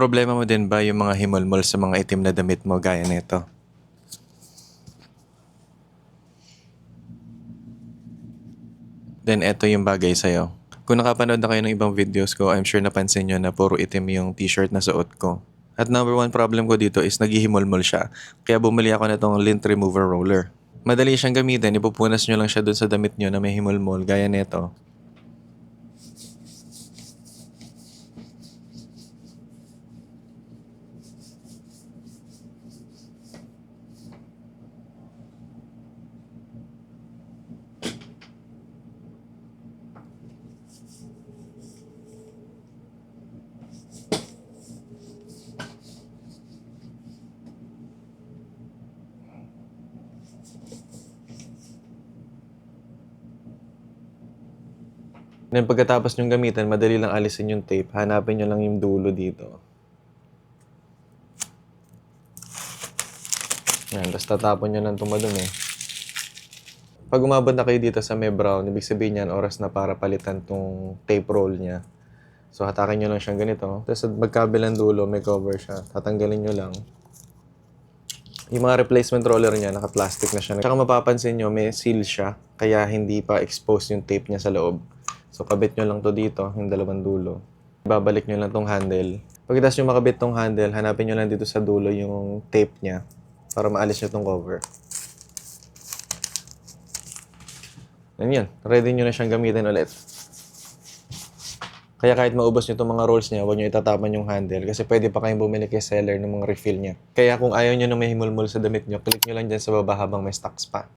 Problema mo din ba yung mga himolmol sa mga itim na damit mo gaya nito? Then eto yung bagay sa'yo. Kung nakapanood na kayo ng ibang videos ko, I'm sure napansin nyo na puro itim yung t-shirt na suot ko. At number one problem ko dito is naghihimolmol siya. Kaya bumili ako na tong lint remover roller. Madali siyang gamitin, ipupunas nyo lang siya dun sa damit nyo na may himolmol, gaya nito. Then pagkatapos nyong gamitin, madali lang alisin yung tape. Hanapin nyo lang yung dulo dito. Yan, tapos tatapon nyo ng tumadun eh. Pag umabot na kayo dito sa may brown, ibig sabihin yan, oras na para palitan tong tape roll niya. So, hatakin nyo lang siyang ganito. Tapos magkabilang dulo, may cover siya. Tatanggalin nyo lang. Yung mga replacement roller niya, naka-plastic na siya. Tsaka mapapansin nyo, may seal siya. Kaya hindi pa exposed yung tape niya sa loob. So, kabit nyo lang to dito, yung dalawang dulo. Babalik nyo lang tong handle. Pagkatapos nyo makabit tong handle, hanapin nyo lang dito sa dulo yung tape niya para maalis nyo tong cover. Yan yan. Ready nyo na siyang gamitin ulit. Kaya kahit maubos nyo itong mga rolls niya, huwag nyo itatapan yung handle kasi pwede pa kayong bumili kay seller ng mga refill niya. Kaya kung ayaw nyo na may himulmul sa damit nyo, click nyo lang dyan sa baba habang may stocks pa.